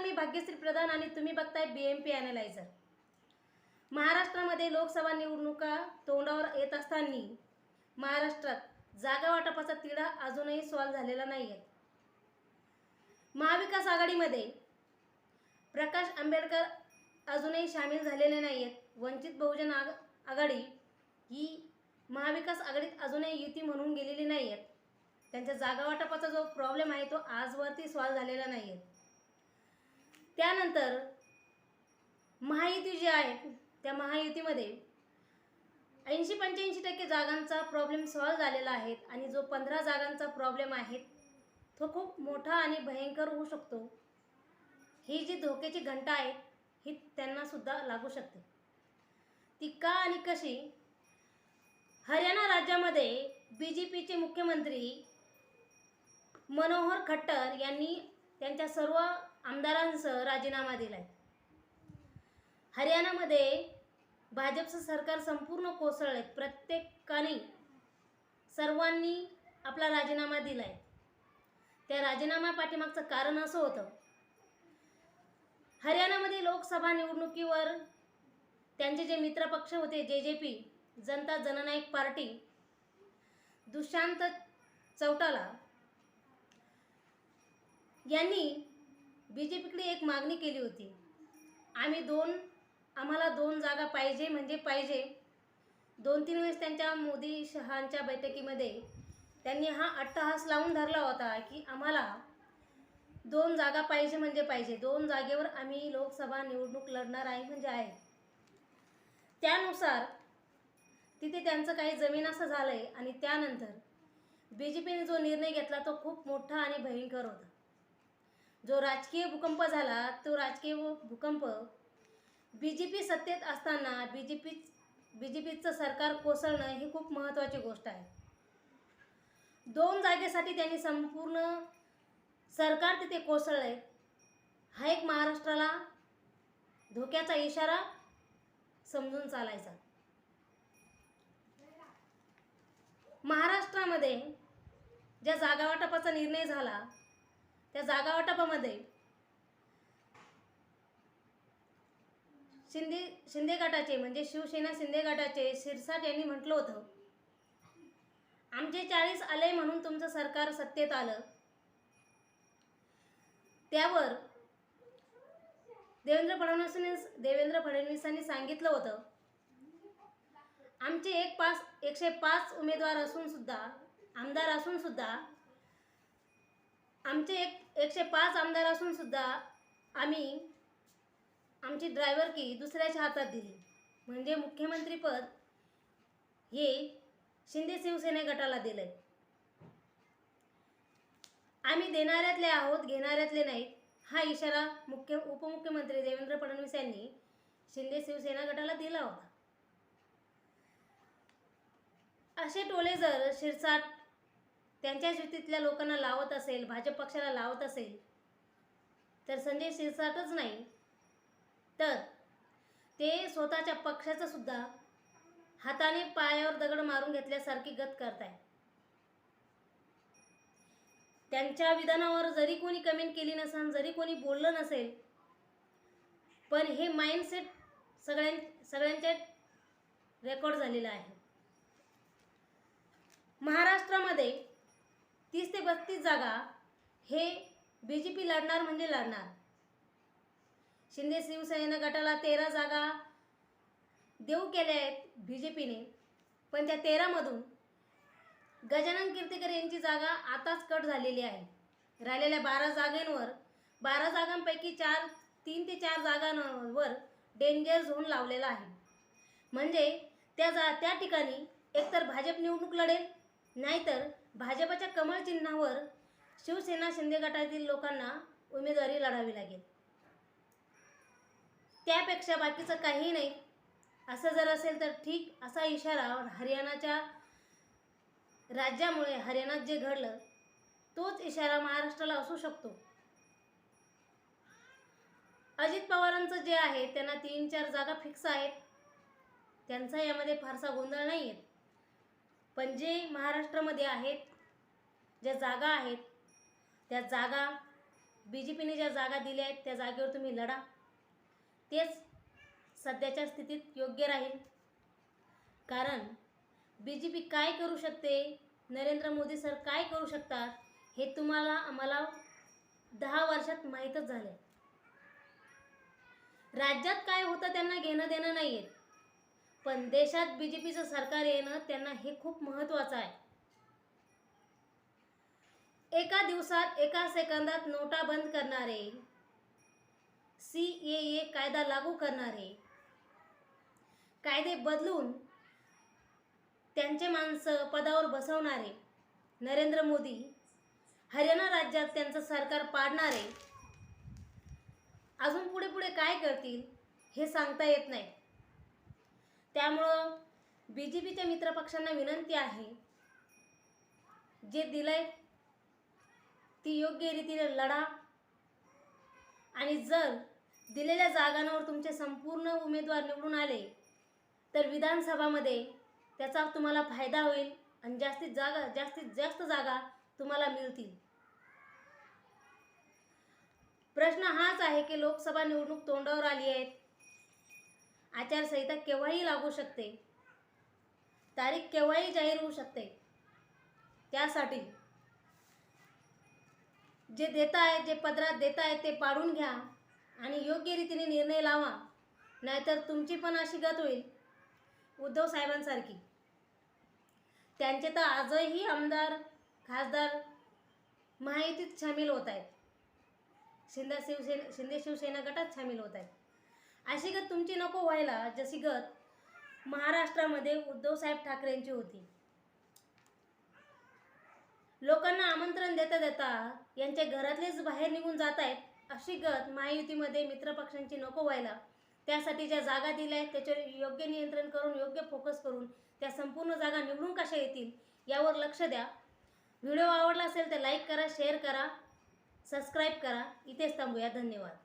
नमस्कार मी भाग्यश्री प्रधान आणि तुम्ही बघताय बी एम पी ॲनालायझर महाराष्ट्रामध्ये लोकसभा निवडणुका तोंडावर येत असताना महाराष्ट्रात जागा वाटपाचा तिढा अजूनही सॉल्व झालेला नाही आहे महाविकास आघाडीमध्ये प्रकाश आंबेडकर अजूनही सामील झालेले नाही आहेत वंचित बहुजन आग आघाडी ही महाविकास आघाडीत अजूनही युती म्हणून गेलेली नाही आहेत त्यांच्या जागावाटपाचा जो प्रॉब्लेम आहे तो आजवरती सॉल्व झालेला नाही आहे त्यानंतर महायुती जी आहे त्या महायुतीमध्ये ऐंशी पंच्याऐंशी टक्के जागांचा प्रॉब्लेम सॉल्व झालेला आहे आणि जो पंधरा जागांचा प्रॉब्लेम आहे तो खूप मोठा आणि भयंकर होऊ शकतो. ही जी धोक्याची घंटा आहे ही त्यांनासुद्धा लागू शकते. ती का आणि कशी? हरियाणा राज्यामध्ये बी जे पीचे मुख्यमंत्री मनोहर खट्टर यांनी त्यांच्या सर्व आमदारांसह राजीनामा दिला आहे हरियाणामध्ये भाजपचं सरकार संपूर्ण कोसळलं आहे प्रत्येकाने सर्वांनी आपला राजीनामा दिला आहे त्या राजीनामा पाठीमागचं कारण असं होतं. हरियाणामध्ये लोकसभा निवडणुकीवर त्यांचे जे मित्रपक्ष होते जे J P Janata Jannayak party Dushyant Chautala यांनी बी जे पीकडे एक मागणी केली होती. आम्ही दोन आम्हाला दोन जागा पाहिजे म्हणजे पाहिजे. दोन तीन वेळेस त्यांच्या मोदी शहांच्या बैठकीमध्ये त्यांनी हा अट्टहास लावून धरला होता की आम्हाला दोन जागा पाहिजे म्हणजे पाहिजे. दोन जागेवर आम्ही लोकसभा निवडणूक लढणार आहे म्हणजे आहे. त्यानुसार तिथे त्यांचं काही जमीन असं झालं आहे आणि त्यानंतर बी जे पीने जो निर्णय घेतला तो खूप मोठा आणि भयंकर होता. जो राजकीय भूकंप झाला तो राजकीय भूकंप बी जे पी सत्तेत असताना B J P B J पीचं सरकार कोसळणं ही खूप महत्त्वाची गोष्ट आहे. दोन जागेसाठी त्यांनी संपूर्ण सरकार तिथे कोसळलं आहे हा एक महाराष्ट्राला धोक्याचा इशारा समजून चालायचा. महाराष्ट्रामध्ये ज्या जागावाटपाचा निर्णय झाला त्या जागा वाटपामध्ये. शिंदे शिंदे गटाचे म्हणजे शिवसेना शिंदे गटाचे शिरसाट यांनी म्हटलं होतं. आमचे चाळीस आले म्हणून तुमचं सरकार सत्तेत आलं. त्यावर देवेंद्र फडणवीसांनी देवेंद्र फडणवीसांनी सांगितलं होतं. आमचे एक पाच एकशे पाच उमेदवार असून सुद्धा आमदार असून सुद्धा आमचे एक एकशे पाच आमदार असून सुद्धा आम्ही आमची ड्रायव्हर की दुसऱ्याच्या हातात दिली. म्हणजे मुख्यमंत्रीपद हे शिंदे शिवसेने गटाला दिलं आहे आम्ही देणाऱ्यातले आहोत घेणाऱ्यातले नाहीत हा इशारा मुख्य उपमुख्यमंत्री देवेंद्र फडणवीस यांनी शिंदे शिवसेना गटाला दिला होता. असे टोले जर शिरसाट त्यांच्या युतीतल्या लोकांना लावत असेल भाजप पक्षाला लावत असेल तर संजय शिरसाटच नाही. तर ते स्वतःच्या पक्षाचं सुद्धा हाताने पायावर दगड मारून घेतल्यासारखी गत करताय त्यांच्या विधानावर जरी कोणी कमेंट केली नसेल जरी कोणी बोललं नसेल पण हे माइंडसेट सगळ्यां सगळ्यांच्या रेकॉर्ड झालेलं आहे. महाराष्ट्रामध्ये तीस ते बत्तीस जागा हे बी जे पी लढणार म्हणजे लढणार. शिंदे शिवसेना गटाला तेरा जागा देऊ केल्या आहेत बी जे पीने पण त्या तेरामधून गजानन कीर्तिकर यांची जागा आताच कट झालेली आहे. राहिलेल्या बारा जागांवर बारा जागांपैकी चार तीन ते चार जागांवर डेंजर झोन लावलेला आहे. म्हणजे त्या जा त्या ठिकाणी एकतर भाजप निवडणूक लढेल नाहीतर भाजपच्या कमळ चिन्हावर शिवसेना शिंदे गटातील लोकांना उमेदवारी लढावी लागेल. त्यापेक्षा बाकीचं काही नाही. असं जर असेल तर ठीक असा इशारा हरियाणाच्या राज्यामुळे हरियाणात जे घडलं तोच इशारा महाराष्ट्राला असू शकतो. अजित पवारांचं जे आहे त्यांना तीन चार जागा फिक्स आहेत. त्यांचा यामध्ये फारसा गोंधळ नाही आहे पण जे महाराष्ट्रामध्ये आहेत ज्या जागा आहेत त्या जागा बी जे पीने ज्या जागा दिल्या आहेत त्या जागेवर तुम्ही लढा. तेच सध्याच्या स्थितीत योग्य राहील. कारण बी जे पी काय करू शकते नरेंद्र मोदी सर काय करू शकतात हे तुम्हाला आम्हाला दहा वर्षात माहीतच झालं राज्यात काय होतं त्यांना घेणं देणं नाही आहे पण देशात बी जे पीचं सरकार येणं त्यांना हे खूप महत्त्वाचं आहे. एका दिवसात एका सेकंदात नोटा बंद करणारे सी ए ए कायदा लागू करणारे कायदे बदलून त्यांचे माणसं पदावर बसवणारे नरेंद्र मोदी हरियाणा राज्यात त्यांचं सरकार पाडणारे अजून पुढे पुढे काय करतील हे सांगता येत नाही. त्यामुळं बी जे पीच्या मित्रपक्षांना विनंती आहे जे दिलंय ती योग्य रीतीने लढा आणि जर दिलेल्या जागांवर तुमचे संपूर्ण उमेदवार निवडून आले तर विधानसभामध्ये त्याचा तुम्हाला फायदा होईल आणि जास्तीत जागा जास्तीत जास्त जागा तुम्हाला मिळतील. प्रश्न हाच आहे की लोकसभा निवडणूक तोंडावर आली आहेत आचारसंहिता केव्हाही लागू शकते? तारीख केव्हाही जाहीर होऊ शकते? त्यासाठी जे देत आहेत जे पदरात देत आहेत ते पाडून घ्या आणि योग्य रीतीने निर्णय लावा. नाहीतर तुमची पण अशी गत होईल. उद्धव साहेबांसारखी. त्यांचे तर आजही आमदार खासदार माहितीत सामील होत आहेत. शिंदा शिवसेना शिंदे शिवसेना गटात सामील होत आहेत. अशी गत तुमची नको व्हायला जशी गत महाराष्ट्रामध्ये उद्धवसाहेब ठाकरेंची होती. लोकांना आमंत्रण देता देता यांच्या घरातलेच बाहेर निघून जात आहेत अशी गत महायुतीमध्ये मित्रपक्षांची नको व्हायला त्यासाठी ज्या जागा दिल्या आहेत त्याच्यावर योग्य नियंत्रण करून योग्य फोकस करून त्या संपूर्ण जागा निवडून कशा येतील यावर लक्ष द्या. व्हिडिओ आवडला असेल तर लाईक करा शेअर करा सबस्क्राईब करा. इथेच थांबूया. धन्यवाद.